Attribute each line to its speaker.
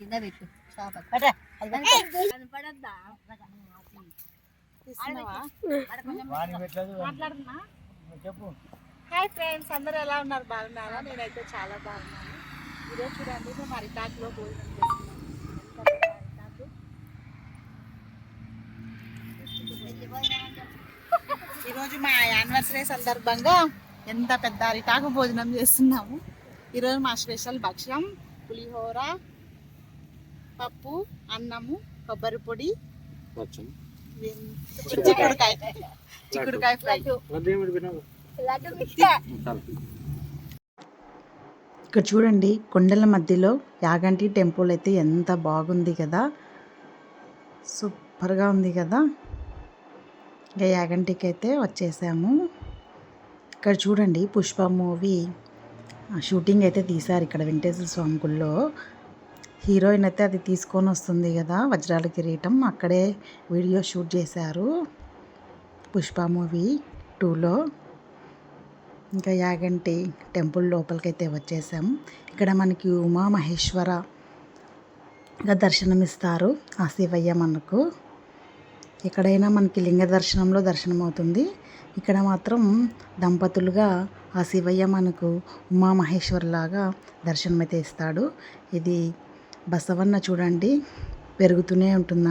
Speaker 1: కింద పెట్టు.
Speaker 2: చెప్పు.
Speaker 3: హాయ్ ఫ్రెండ్స్ అందరూ ఎలా ఉన్నారు? బాగున్నారా? నేనైతే చాలా బాగున్నాను. ఈరోజు చూడండి మేము అరిటాకులో భోజనం చేస్తున్నాం ఈరోజు మా యానివర్సరీ సందర్భంగా ఎంత పెద్ద అరిటాకు భోజనం చేస్తున్నాము. ఈరోజు మా స్పెషల్ భక్ష్యం పులిహోర పప్పు అన్నము కొబ్బరి పొడి చిక్కుడుకాయ. చిక్కుడుకాయ ఫ్రై.
Speaker 4: ఇక్కడ చూడండి కొండల మధ్యలో యాగంటి టెంపుల్ అయితే ఎంత బాగుంది కదా. సూపర్గా ఉంది కదా. ఇంకా యాగంటికి అయితే వచ్చేసాము. ఇక్కడ చూడండి పుష్ప మూవీ. షూటింగ్ అయితే తీశారు ఇక్కడ వెంకటేశ్వర స్వామి గుళ్ళో. హీరోయిన్ అయితే అది తీసుకొని వస్తుంది కదా వజ్రాల కిరీటం. అక్కడే వీడియో షూట్ చేశారు పుష్ప మూవీ టూలో. ఇంకా యాగంటి టెంపుల్ లోపలికైతే వచ్చేసాం. ఇక్కడ మనకి ఉమా మహేశ్వర దర్శనమిస్తారు ఆ శివయ్య మనకు. ఎక్కడైనా మనకి లింగ దర్శనంలో దర్శనం అవుతుంది ఇక్కడ మాత్రం దంపతులుగా ఆ శివయ్య మనకు ఉమా మహేశ్వరలాగా దర్శనమైతే ఇస్తాడు. ఇది బసవన్న చూడండి పెరుగుతూనే ఉంటుందా?